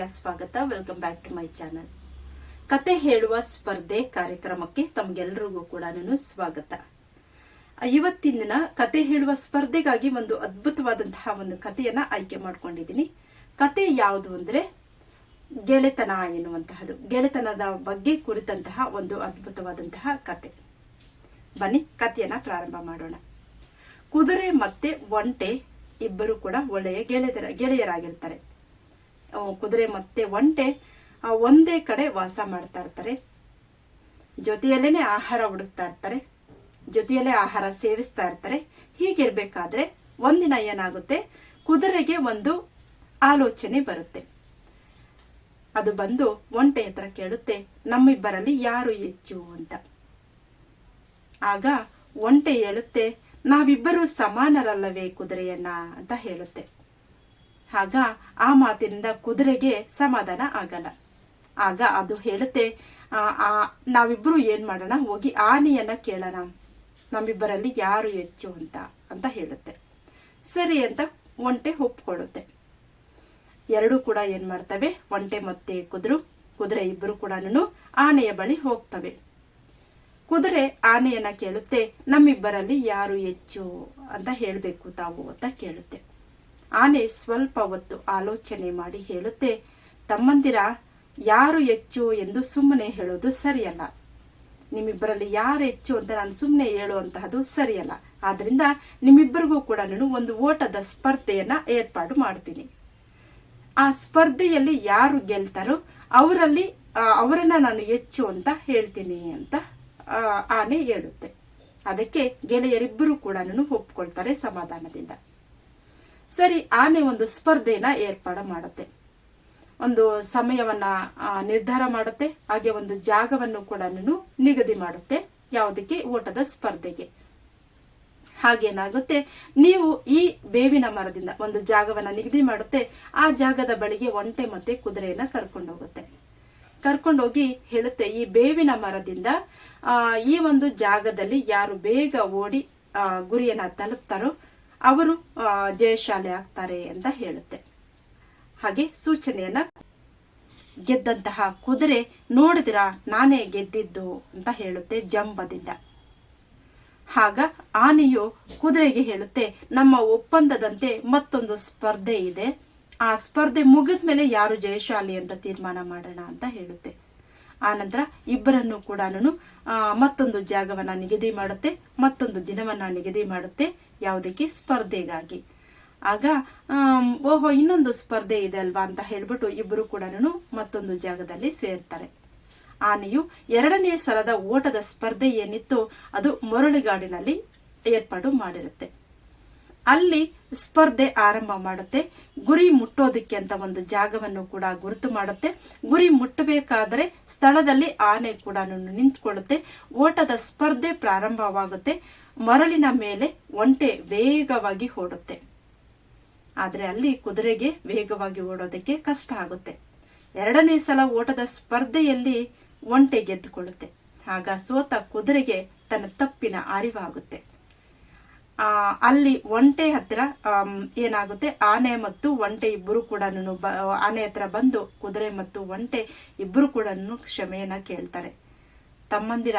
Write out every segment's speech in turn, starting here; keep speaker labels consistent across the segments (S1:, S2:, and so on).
S1: ಪ್ರೀತಿಯ ಸ್ವಾಗತ. Welcome back to my channel ಕತೆ ಹೇಳುವ ಸ್ಪರ್ಧೆ ಕಾರ್ಯಕ್ರಮಕ್ಕೆ ತಮಗೆಲ್ಲರಿಗೂ ಕೂಡ ನಾನು ಸ್ವಾಗತ. ಇವತ್ತಿನ ಕತೆ ಹೇಳುವ ಸ್ಪರ್ಧೆಗಾಗಿ ಒಂದು ಅದ್ಭುತವಾದಂತಹ ಒಂದು ಕಥೆಯನ್ನ ಆಯ್ಕೆ ಮಾಡ್ಕೊಂಡಿದ್ದೀನಿ. ಕತೆ ಯಾವುದು ಅಂದ್ರೆ ಗೆಳೆತನ ಎನ್ನುವಂತಹದ್ದು. ಗೆಳೆತನದ ಬಗ್ಗೆ ಕುರಿತಂತಹ ಒಂದು ಅದ್ಭುತವಾದಂತಹ ಕತೆ. ಬನ್ನಿ, ಕಥೆಯನ್ನ ಪ್ರಾರಂಭ ಮಾಡೋಣ. ಕುದುರೆ ಮತ್ತೆ ಒಂಟೆ ಇಬ್ಬರು ಕೂಡ ಒಳ್ಳೆಯ ಗೆಳೆಯರ ಗೆಳೆಯರಾಗಿರ್ತಾರೆ. ಕುದುರೆ ಮತ್ತೆ ಒಂಟೆ ಒಂದೇ ಕಡೆ ವಾಸ ಮಾಡ್ತಾ ಇರ್ತಾರೆ. ಜೊತೆಯಲ್ಲೇನೆ ಆಹಾರ ಹುಡುಕ್ತಾ ಇರ್ತಾರೆ. ಜೊತೆಯಲ್ಲೇ ಆಹಾರ ಸೇವಿಸ್ತಾ ಇರ್ತಾರೆ. ಹೀಗಿರ್ಬೇಕಾದ್ರೆ ಒಂದಿನ ಏನಾಗುತ್ತೆ? ಕುದುರೆಗೆ ಒಂದು ಆಲೋಚನೆ ಬರುತ್ತೆ. ಅದು ಬಂದು ಒಂಟೆ ಹತ್ರ ಕೇಳುತ್ತೆ, ನಮ್ಮಿಬ್ಬರಲ್ಲಿ ಯಾರು ಹೆಚ್ಚು? ಅಂತ. ಆಗ ಒಂಟೆ ಹೇಳುತ್ತೆ, ನಾವಿಬ್ಬರು ಸಮಾನರಲ್ಲವೇ ಕುದುರೆಯನ್ನ? ಅಂತ ಹೇಳುತ್ತೆ. ಆಗ ಆ ಮಾತಿನಿಂದ ಕುದುರೆಗೆ ಸಮಾಧಾನ ಆಗಲ್ಲ. ಆಗ ಅದು ಹೇಳುತ್ತೆ ಆ, ನಾವಿಬ್ರು ಏನ್ ಮಾಡೋಣ? ಹೋಗಿ ಆನೆಯನ್ನ ಕೇಳೋಣ. ನಮ್ಮಿಬ್ಬರಲ್ಲಿ ಯಾರು ಹೆಚ್ಚು ಅಂತ ಅಂತ ಹೇಳುತ್ತೆ. ಸರಿ ಅಂತ ಒಂಟೆ ಒಪ್ಕೊಳ್ಳುತ್ತೆ. ಎರಡೂ ಕೂಡ ಏನ್ ಮಾಡ್ತವೆ? ಒಂಟೆ ಮತ್ತೆ ಕುದುರು. ಕುದುರೆ ಇಬ್ಬರು ಕೂಡ ಆನೆಯ ಬಳಿ ಹೋಗ್ತವೆ. ಕುದುರೆ ಆನೆಯನ್ನ ಕೇಳುತ್ತೆ ನಮ್ಮಿಬ್ಬರಲ್ಲಿ ಯಾರು ಹೆಚ್ಚು? ಅಂತ ಹೇಳಬೇಕು ತಾವು ಅಂತ ಕೇಳುತ್ತೆ. ಆನೆ ಸ್ವಲ್ಪ ಹೊತ್ತು ಆಲೋಚನೆ ಮಾಡಿ ಹೇಳುತ್ತೆ, ತಮ್ಮಂದಿರ, ಯಾರು ಹೆಚ್ಚು ಎಂದು ಸುಮ್ಮನೆ ಹೇಳೋದು ಸರಿಯಲ್ಲ. ನಿಮ್ಮಿಬ್ಬರಲ್ಲಿ ಯಾರು ಹೆಚ್ಚು ಅಂತ ನಾನು ಸುಮ್ಮನೆ ಹೇಳುವಂತಹದ್ದು ಸರಿಯಲ್ಲ. ಆದ್ರಿಂದ ನಿಮ್ಮಿಬ್ಬರಿಗೂ ಕೂಡ ನಾನು ಒಂದು ಓಟದ ಸ್ಪರ್ಧೆಯನ್ನ ಏರ್ಪಾಡು ಮಾಡ್ತೀನಿ. ಆ ಸ್ಪರ್ಧೆಯಲ್ಲಿ ಯಾರು ಗೆಲ್ತಾರೋ ಅವರಲ್ಲಿ ಅವರನ್ನ ನಾನು ಹೆಚ್ಚು ಅಂತ ಹೇಳ್ತೀನಿ ಅಂತ ಆನೆ ಹೇಳುತ್ತೆ. ಅದಕ್ಕೆ ಗೆಳೆಯರಿಬ್ಬರು ಕೂಡ ಒಪ್ಕೊಳ್ತಾರೆ ಸಮಾಧಾನದಿಂದ. ಸರಿ, ಆನೆ ಒಂದು ಸ್ಪರ್ಧೆನ ಏರ್ಪಾಡು ಮಾಡುತ್ತೆ. ಒಂದು ಸಮಯವನ್ನ ನಿರ್ಧಾರ ಮಾಡುತ್ತೆ. ಹಾಗೆ ಒಂದು ಜಾಗವನ್ನು ಕೂಡ ನಿಗದಿ ಮಾಡುತ್ತೆ, ಯಾವುದಕ್ಕೆ? ಓಟದ ಸ್ಪರ್ಧೆಗೆ. ಹಾಗೇನಾಗುತ್ತೆ? ನೀವು ಈ ಬೇವಿನ ಮರದಿಂದ ಒಂದು ಜಾಗವನ್ನ ನಿಗದಿ ಮಾಡುತ್ತೆ, ಆ ಜಾಗದ ಬಳಿಗೆ ಒಂಟೆ ಮತ್ತೆ ಕುದುರೆಯನ್ನ ಕರ್ಕೊಂಡು ಹೋಗುತ್ತೆ ಕರ್ಕೊಂಡೋಗಿ ಹೇಳುತ್ತೆ, ಈ ಬೇವಿನ ಮರದಿಂದ ಈ ಒಂದು ಜಾಗದಲ್ಲಿ ಯಾರು ಬೇಗ ಓಡಿ ಗುರಿಯನ್ನ ತಲುಪ್ತಾರೋ ಅವರು ಜಯಶಾಲಿ ಆಗ್ತಾರೆ ಅಂತ ಹೇಳುತ್ತೆ. ಹಾಗೆ ಸೂಚನೆಯನ್ನ ಗೆದ್ದಂತಹ ಕುದುರೆ, ನೋಡಿದಿರಾ, ನಾನೇ ಗೆದ್ದಿದ್ದು ಅಂತ ಹೇಳುತ್ತೆ ಜಂಬದಿಂದ. ಆಗ ಆನೆಯು ಕುದುರೆಗೆ ಹೇಳುತ್ತೆ, ನಮ್ಮ ಒಪ್ಪಂದದಂತೆ ಮತ್ತೊಂದು ಸ್ಪರ್ಧೆ ಇದೆ. ಆ ಸ್ಪರ್ಧೆ ಮುಗಿದ ಮೇಲೆ ಯಾರು ಜಯಶಾಲಿ ಅಂತ ತೀರ್ಮಾನ ಮಾಡೋಣ ಅಂತ ಹೇಳುತ್ತೆ. ಆನಂತರ ಇಬ್ಬರನ್ನು ಕೂಡ ಮತ್ತೊಂದು ಜಾಗವನ್ನ ನಿಗದಿ ಮಾಡುತ್ತೆ, ಮತ್ತೊಂದು ದಿನವನ್ನ ನಿಗದಿ ಮಾಡುತ್ತೆ ಯಾವುದಕ್ಕೆ? ಸ್ಪರ್ಧೆಗಾಗಿ. ಆಗ ಓಹೋ, ಇನ್ನೊಂದು ಸ್ಪರ್ಧೆ ಇದೆ ಅಲ್ವಾ ಅಂತ ಹೇಳ್ಬಿಟ್ಟು ಇಬ್ಬರು ಕೂಡ ಮತ್ತೊಂದು ಜಾಗದಲ್ಲಿ ಸೇರ್ತಾರೆ. ಆನೆಯು ಎರಡನೇ ಸಲದ ಓಟದ ಸ್ಪರ್ಧೆ ಏನಿತ್ತು ಅದು ಮರಳುಗಾಡಿನಲ್ಲಿ ಏರ್ಪಾಡು ಮಾಡಿರುತ್ತೆ. ಅಲ್ಲಿ ಸ್ಪರ್ಧೆ ಆರಂಭ ಮಾಡುತ್ತೆ. ಗುರಿ ಮುಟ್ಟೋದಕ್ಕೆ ಅಂತ ಒಂದು ಜಾಗವನ್ನು ಕೂಡ ಗುರುತು ಮಾಡುತ್ತೆ. ಗುರಿ ಮುಟ್ಟಬೇಕಾದರೆ ಸ್ಥಳದಲ್ಲಿ ಆನೆ ಕೂಡ ನಿಂತ್ಕೊಳ್ಳುತ್ತೆ. ಓಟದ ಸ್ಪರ್ಧೆ ಪ್ರಾರಂಭವಾಗುತ್ತೆ. ಮರಳಿನ ಮೇಲೆ ಒಂಟೆ ವೇಗವಾಗಿ ಓಡುತ್ತೆ. ಆದರೆ ಅಲ್ಲಿ ಕುದುರೆಗೆ ವೇಗವಾಗಿ ಓಡೋದಕ್ಕೆ ಕಷ್ಟ ಆಗುತ್ತೆ. ಎರಡನೇ ಸಲ ಓಟದ ಸ್ಪರ್ಧೆಯಲ್ಲಿ ಒಂಟೆ ಗೆದ್ದುಕೊಳ್ಳುತ್ತೆ. ಆಗ ಸೋತ ಕುದುರೆಗೆ ತನ್ನ ತಪ್ಪಿನ ಅರಿವಾಗುತ್ತೆ. ಅಲ್ಲಿ ಒಂಟೆ ಹತ್ತಿರ ಏನಾಗುತ್ತೆ? ಆನೆ ಮತ್ತು ಒಂಟೆ ಇಬ್ಬರು ಕೂಡ ಆನೆ ಹತ್ರ ಬಂದು ಕುದುರೆ ಮತ್ತು ಒಂಟೆ ಇಬ್ಬರು ಕೂಡ ಕ್ಷಮೆಯನ್ನ ಕೇಳ್ತಾರೆ. ತಮ್ಮಂದಿರ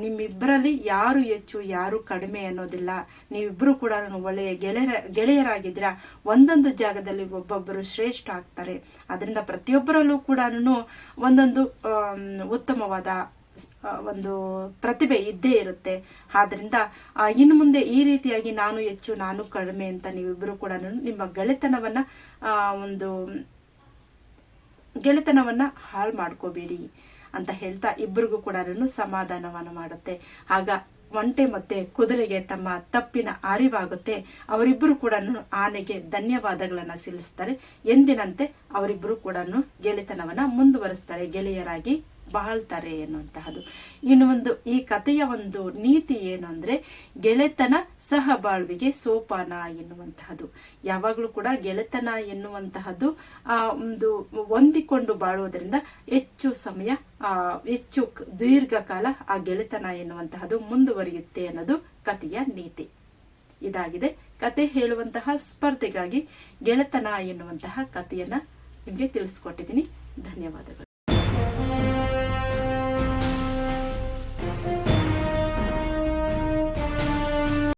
S1: ನಿಮ್ಮಿಬ್ಬರಲ್ಲಿ ಯಾರು ಹೆಚ್ಚು, ಯಾರು ಕಡಿಮೆ ಅನ್ನೋದಿಲ್ಲ. ನೀವಿಬ್ರು ಕೂಡ ಒಳ್ಳೆಯ ಗೆಳೆಯರ, ಗೆಳೆಯರಾಗಿದ್ದೀರಾ? ಒಂದೊಂದು ಜಾಗದಲ್ಲಿ ಒಬ್ಬೊಬ್ಬರು ಶ್ರೇಷ್ಠ ಆಗ್ತಾರೆ. ಅದರಿಂದ ಪ್ರತಿಯೊಬ್ಬರಲ್ಲೂ ಕೂಡ ಒಂದೊಂದು ಉತ್ತಮವಾದ ಒಂದು ಪ್ರತಿಭೆ ಇದ್ದೇ ಇರುತ್ತೆ. ಆದ್ರಿಂದ ಇನ್ನು ಮುಂದೆ ಈ ರೀತಿಯಾಗಿ ನಾನು ಹೆಚ್ಚು, ನಾನು ಕಡಿಮೆ ಅಂತ ನೀವಿಬ್ಬರು ಕೂಡ ನಿಮ್ಮ ಗೆಳೆತನವನ್ನ ಒಂದು ಗೆಳೆತನವನ್ನ ಹಾಳು ಮಾಡ್ಕೋಬೇಡಿ ಅಂತ ಹೇಳ್ತಾ ಇಬ್ಬರಿಗೂ ಕೂಡ ಸಮಾಧಾನವನ್ನು ಮಾಡುತ್ತೆ. ಆಗ ಒಂಟೆ ಮತ್ತೆ ಕುದುರೆಗೆ ತಮ್ಮ ತಪ್ಪಿನ ಅರಿವಾಗುತ್ತೆ. ಅವರಿಬ್ಬರು ಕೂಡ ಆನೆಗೆ ಧನ್ಯವಾದಗಳನ್ನ ಸಲ್ಲಿಸ್ತಾರೆ. ಎಂದಿನಂತೆ ಅವರಿಬ್ಬರು ಕೂಡ ಗೆಳೆತನವನ್ನ ಮುಂದುವರಿಸ್ತಾರೆ ಗೆಳೆಯರಾಗಿ. ಬಾಳ್ತಾರೆ ಎನ್ನುವಂತಹದ್ದು. ಇನ್ನು ಒಂದು ಈ ಕಥೆಯ ಒಂದು ನೀತಿ ಏನು ಅಂದ್ರೆ, ಗೆಳೆತನ ಸಹಬಾಳ್ವಿಗೆ ಸೋಪಾನ ಎನ್ನುವಂತಹದ್ದು. ಯಾವಾಗಲೂ ಕೂಡ ಗೆಳೆತನ ಎನ್ನುವಂತಹದ್ದು, ಆ, ಒಂದು ಹೊಂದಿಕೊಂಡು ಬಾಳುವುದರಿಂದ ಹೆಚ್ಚು ಸಮಯ, ಆ, ಹೆಚ್ಚು ದೀರ್ಘಕಾಲ ಆ ಗೆಳೆತನ ಎನ್ನುವಂತಹದ್ದು ಮುಂದುವರಿಯುತ್ತೆ ಅನ್ನೋದು ಕಥೆಯ ನೀತಿ. ಇದಾಗಿದೆ. ಕತೆ ಹೇಳುವಂತಹ ಸ್ಪರ್ಧೆಗಾಗಿ ಗೆಳೆತನ ಎನ್ನುವಂತಹ ಕಥೆಯನ್ನ ನಿಮಗೆ ತಿಳಿಸ್ಕೊಟ್ಟಿದ್ದೀನಿ. ಧನ್ಯವಾದಗಳು.